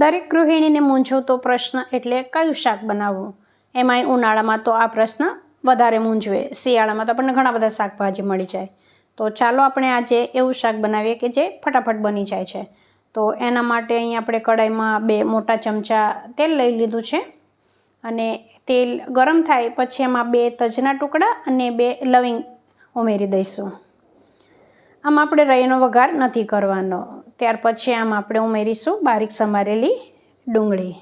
દરેક ગૃહિણીને મૂંઝવતો પ્રશ્ન એટલે કયું શાક બનાવવું? એમાંય ઉનાળામાં તો આ પ્રશ્ન વધારે મૂંઝવે. શિયાળામાં તો આપણને ઘણા બધા શાકભાજી મળી જાય. તો ચાલો આપણે આજે એવું શાક બનાવીએ કે જે ફટાફટ બની જાય છે. તો એના માટે અહીં આપણે કડાઈમાં બે મોટા ચમચા તેલ લઈ લીધું છે. અને તેલ ગરમ થાય પછી એમાં બે તજના ટુકડા અને બે લવિંગ ઉમેરી દઈશું. આમ આપણે રઈનો વઘાર નથી કરવાનો. ત્યાર પછી આમ આપણે ઉમેરીશું બારીક સમારેલી ડુંગળી.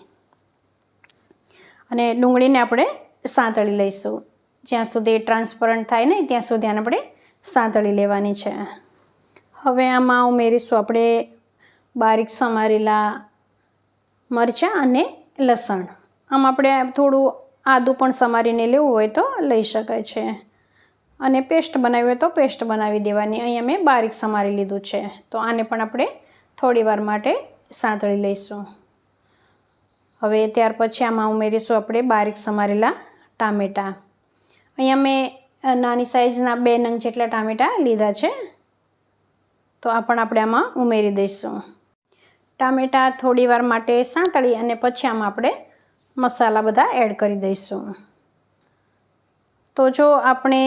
અને ડુંગળીને આપણે સાંતળી લઈશું. જ્યાં સુધી ટ્રાન્સપરન્ટ થાય નહીં, ત્યાં સુધી આને આપણે સાંતળી લેવાની છે. હવે આમાં ઉમેરીશું આપણે બારીક સમારેલા મરચાં અને લસણ. આમ આપણે થોડું આદું પણ સમારીને લેવું હોય તો લઈ શકાય છે. અને પેસ્ટ બનાવી હોય તો પેસ્ટ બનાવી દેવાની. અહીંયા મેં બારીક સમારી લીધું છે. તો આને પણ આપણે થોડી વાર માટે સાંતળી લઈશું. હવે ત્યાર પછી આમાં ઉમેરીશું આપણે બારીક સમારેલા ટામેટાં. અહીંયા મેં નાની સાઇઝના બે નંગ જેટલા ટામેટાં લીધા છે. તો આ પણ આપણે આમાં ઉમેરી દઈશું. ટામેટાં થોડી વાર માટે સાંતળી અને પછી આમાં આપણે મસાલા બધા એડ કરી દઈશું. તો જો આપણે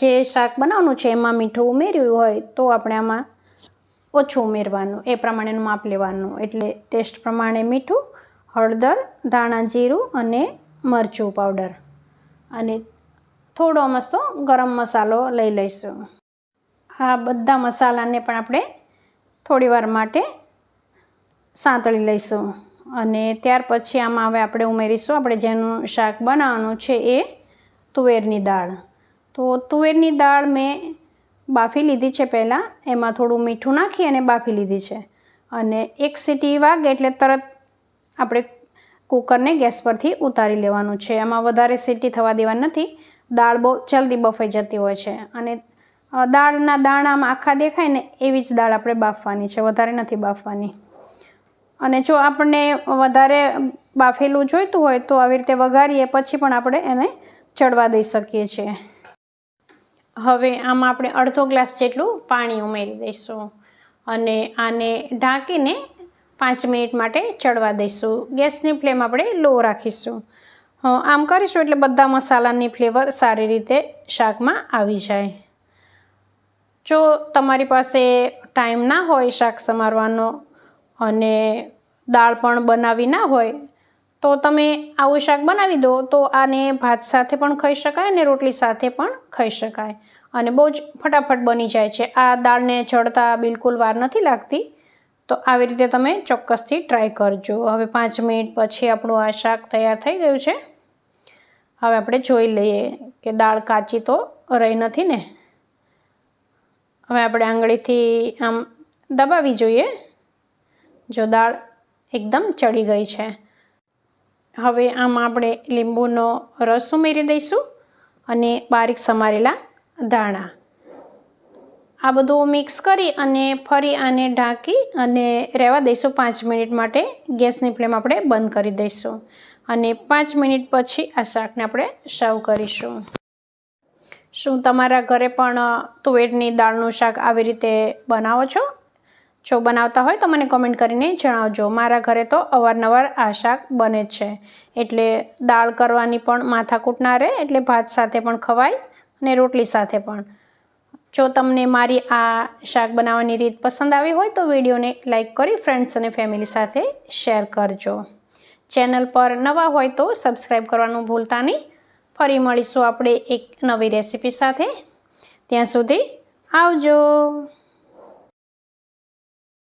જે શાક બનાવવાનું છે, એમાં મીઠું ઉમેર્યું હોય, તો આપણે આમાં ઓછું ઉમેરવાનું, એ પ્રમાણેનું માપ લેવાનું. એટલે ટેસ્ટ પ્રમાણે મીઠું, હળદર, ધાણા જીરું અને મરચું પાવડર. અને થોડો મસ્તો ગરમ મસાલો લઈ લઈશું. આ બધા મસાલાને પણ આપણે થોડીવાર માટે સાંતળી લઈશું. અને ત્યાર પછી આમાં હવે આપણે ઉમેરીશું. આપણે જેનું શાક બનાવવાનું છે એ તુવેરની દાળ. તો તુવેરની દાળ મેં બાફી લીધી છે પહેલાં. એમાં થોડું મીઠું નાખી અને બાફી લીધી છે. અને એક સીટી વાગે એટલે તરત આપણે કુકરને ગેસ પરથી ઉતારી લેવાનું છે. એમાં વધારે સીટી થવા દેવાની નથી. દાળ બહુ જલ્દી બફાઈ જતી હોય છે. અને દાળના દાણામાં આખા દેખાય ને એવી જ દાળ આપણે બાફવાની છે. વધારે નથી બાફવાની. અને જો આપણને વધારે બાફેલું જોઈતું હોય તો આવી રીતે વઘારીએ, પછી પણ આપણે એને ચડવા દઈ શકીએ છીએ. હવે આમાં આપણે અડધો ગ્લાસ જેટલું પાણી ઉમેરી દઈશું અને આને ઢાંકીને પાંચ મિનિટ માટે ચડવા દઈશું. ગેસની ફ્લેમ આપણે લો રાખીશું. આમ કરીશું એટલે બધા મસાલાની ફ્લેવર સારી રીતે શાકમાં આવી જાય. જો તમારી પાસે ટાઈમ ના હોય શાક સમારવાનો અને દાળ પણ બનાવી ના હોય તો તમે આવું શાક બનાવી દો, તો આને ભાત સાથે પણ ખાઈ શકાય અને રોટલી સાથે પણ ખાઈ શકાય. અને બહુ જ ફટાફટ બની જાય છે. આ દાળને ચડતા બિલકુલ વાર નથી લાગતી. તો આવી રીતે તમે ચોક્કસથી ટ્રાય કરજો. હવે પાંચ મિનિટ પછી આપણું આ શાક તૈયાર થઈ ગયું છે. હવે આપણે જોઈ લઈએ કે દાળ કાચી તો રહી નથી ને? હવે આપણે આંગળીથી આમ દબાવી જોઈએ. જો દાળ એકદમ ચડી ગઈ છે. હવે આમાં આપણે લીંબુનો રસ ઉમેરી દઈશું અને બારીક સમારેલા ધાણા. આ બધું મિક્સ કરી અને ફરી આને ઢાંકી અને રહેવા દઈશું પાંચ મિનિટ માટે ગેસની ફ્લેમ આપણે બંધ કરી દઈશું અને પાંચ મિનિટ પછી આ શાકને આપણે સર્વ કરીશું. શું તમારા ઘરે પણ તુવેરની દાળનું શાક આવી રીતે બનાવો છો? જો બનાવતા હોય તો મને કમેન્ટ કરીને જણાવજો. મારા ઘરે તો અવારનવાર આ શાક બને છે. એટલે દાળ કરવાની પણ માથાકૂટ ના રહે, એટલે ભાત સાથે પણ ખવાય અને રોટલી સાથે પણ. જો તમને મારી આ શાક બનાવવાની રીત પસંદ આવી હોય તો વિડીયોને લાઇક કરી ફ્રેન્ડ્સ અને ફેમિલી સાથે શેર કરજો. ચેનલ પર નવા હોય તો સબસ્ક્રાઈબ કરવાનું ભૂલતા નહીં. ફરી મળીશું આપણે એક નવી રેસીપી સાથે. ત્યાં સુધી આવજો.